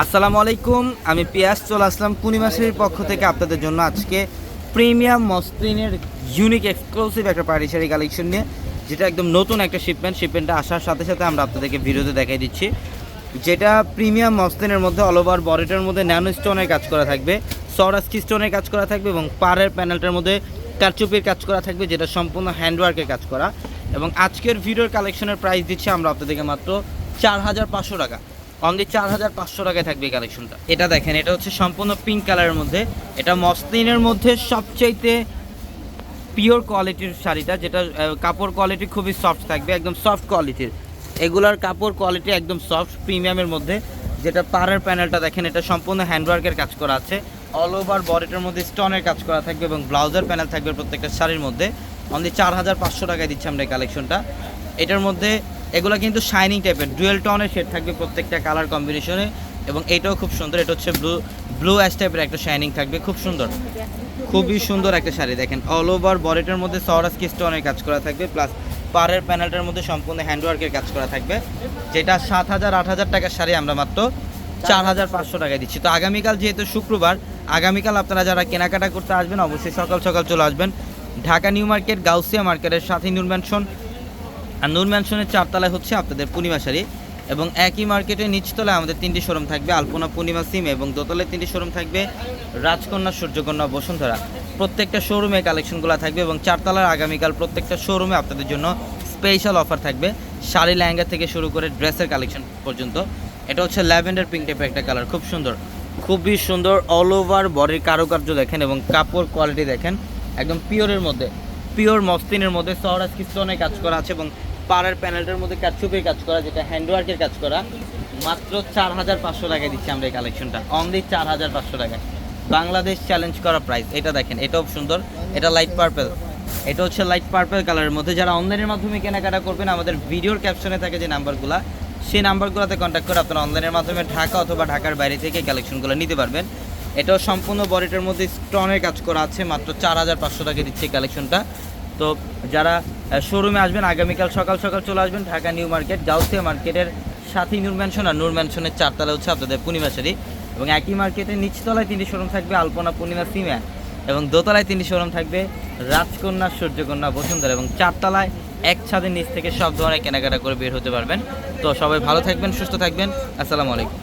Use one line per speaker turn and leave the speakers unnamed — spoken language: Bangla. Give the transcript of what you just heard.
আসসালামু আলাইকুম, আমি পিয়াস, চলে আসলাম পূর্ণিমাসের পক্ষ থেকে আপনাদের জন্য আজকে প্রিমিয়াম মসলিনের ইউনিক এক্সক্লুসিভ একটা পার্টি শাড়ি কালেকশন নিয়ে, যেটা একদম নতুন একটা শিপমেন্ট শিপমেন্টটা আসার সাথে সাথে আমরা আপনাদেরকে ভিডিওতে দেখাই দিচ্ছি। যেটা প্রিমিয়াম মসলিনের মধ্যে অল ওভার বডিটার মধ্যে ন্যানো স্টোনের কাজ করা থাকবে সরাস্কি স্টোনের কাজ করা থাকবে এবং পাড়ের প্যানেলটার মধ্যে কারচুপির কাজ করা থাকবে, যেটা সম্পূর্ণ হ্যান্ডওয়ার্কের কাজ করা। এবং আজকের ভিডিওর কালেকশনের প্রাইস দিচ্ছি আমরা আপনাদেরকে মাত্র চার হাজার পাঁচশো টাকা। অনলি চার হাজার পাঁচশো টাকায় থাকবে এই কালেকশনটা এটা দেখেন, এটা হচ্ছে সম্পূর্ণ পিঙ্ক কালারের মধ্যে। এটা মসলিনের মধ্যে সবচাইতে পিওর কোয়ালিটির শাড়িটা, যেটা কাপড় কোয়ালিটি খুবই সফট থাকবে, একদম সফট কোয়ালিটির এগুলার কাপড় কোয়ালিটি একদম সফট প্রিমিয়ামের মধ্যে। যেটা পাড়ের প্যানেলটা দেখেন, এটা সম্পূর্ণ হ্যান্ডওয়ার্কের কাজ করা আছে। অল ওভার বডিটার মধ্যে স্টোনের কাজ করা থাকবে এবং ব্লাউজের প্যানেল থাকবে প্রত্যেকটা শাড়ির মধ্যে। অনলি চার হাজার পাঁচশো টাকায় দিচ্ছি আমরা এই কালেকশনটা এটার মধ্যে এগুলো কিন্তু শাইনিং টাইপের ডুয়েল টনের শেড থাকবে প্রত্যেকটা কালার কম্বিনেশনে এবং এটাও খুব সুন্দর, এটা হচ্ছে ব্লু ব্লু অ্যাশ টাইপের একটা শাইনিং থাকবে, খুব সুন্দর। খুবই সুন্দর একটা শাড়ি, দেখেন অল ওভার বডিটার মধ্যে সরাস কি স্টোনের কাজ করা থাকবে প্লাস পাড়ের প্যানেলটার মধ্যে সম্পূর্ণ হ্যান্ডওয়ার্কের কাজ করা থাকবে, যেটা সাত হাজার, আট হাজার টাকার শাড়ি আমরা মাত্র চার হাজার পাঁচশো টাকায় দিচ্ছি। তো আগামীকাল যেহেতু শুক্রবার, আগামীকাল আপনারা যারা কেনাকাটা করতে আসবেন, অবশ্যই সকাল সকাল চলে আসবেন। ঢাকা নিউ মার্কেট, গাউসিয়া মার্কেটের সাথে নূর ম্যানশন আর নূর ম্যানশনের চারতলায় হচ্ছে আপনাদের পূর্ণিমা শাড়ি এবং একই মার্কেটের নিচতলায় আমাদের তিনটি শোরুম থাকবে, আলপনা পূর্ণিমা সিম এবং দোতলায় তিনটি শোরুম থাকবে, রাজকন্যা, সূর্যকন্যা, বসুন্ধরা। প্রত্যেকটা শোরুমে কালেকশনগুলো থাকবে এবং চারতলার আগামীকাল প্রত্যেকটা শোরুমে আপনাদের জন্য স্পেশাল অফার থাকবে। শাড়ি লেহেঙ্গা থেকে শুরু করে ড্রেসের কালেকশন পর্যন্ত। এটা হচ্ছে ল্যাভেন্ডার পিঙ্ক টাইপের একটা কালার খুব সুন্দর। খুবই সুন্দর অল ওভার বডির কারুকার্য দেখেন এবং কাপড় কোয়ালিটি দেখেন। একদম পিওরের মধ্যে পিওর মস্তিনের মধ্যে সহরাজ কিস্টনের কাজ করা আছে এবং পাড়ার প্যানেলটার মধ্যে কাজ কাচুপের কাজ করা, যেটা হ্যান্ডওয়ার্কের কাজ করা, মাত্র চার হাজার পাঁচশো টাকায় দিচ্ছি আমরা এই কালেকশনটা অনলি চার হাজার পাঁচশো টাকায় বাংলাদেশ চ্যালেঞ্জ করা প্রাইস এটা দেখেন, এটাও সুন্দর। এটা লাইট পার্পেল এটা হচ্ছে লাইট পার্পেল কালারের মধ্যে। যারা অনলাইনের মাধ্যমে কেনাকাটা করবেন, আমাদের ভিডিওর ক্যাপশনে থাকে যে নাম্বারগুলো সেই নাম্বারগুলোতে কন্ট্যাক্ট করে আপনারা অনলাইনের মাধ্যমে ঢাকা অথবা ঢাকার বাইরে থেকে কালেকশনগুলো নিতে পারবেন। এটাও সম্পূর্ণ বডিটার মধ্যে স্টোনের কাজ করা আছে। মাত্র চার হাজার পাঁচশো টাকা দিচ্ছে কালেকশনটা তো যারা শোরুমে আসবেন, আগামীকাল সকাল সকাল চলে আসবেন ঢাকা নিউ মার্কেট, গাউসিয়া মার্কেটের সাথী নূর ম্যানশন আর নূর ম্যানশনের চারতলা হচ্ছে আপনাদের পূর্ণিমাশারি এবং একই মার্কেটের নিচতলায় তিনটি শোরুম থাকবে, আলপনা পূর্ণিমা সিমা। এবং দোতলায় তিনটি শোরুম থাকবে, রাজকন্যা, সূর্যকন্যা, বসুন্ধরা। এবং চারতলায় এক ছাদের নিচ থেকে সব ধরনের কেনাকাটা করে বের হতে পারবেন। তো সবাই ভালো থাকবেন, সুস্থ থাকবেন। আসসালামু আলাইকুম।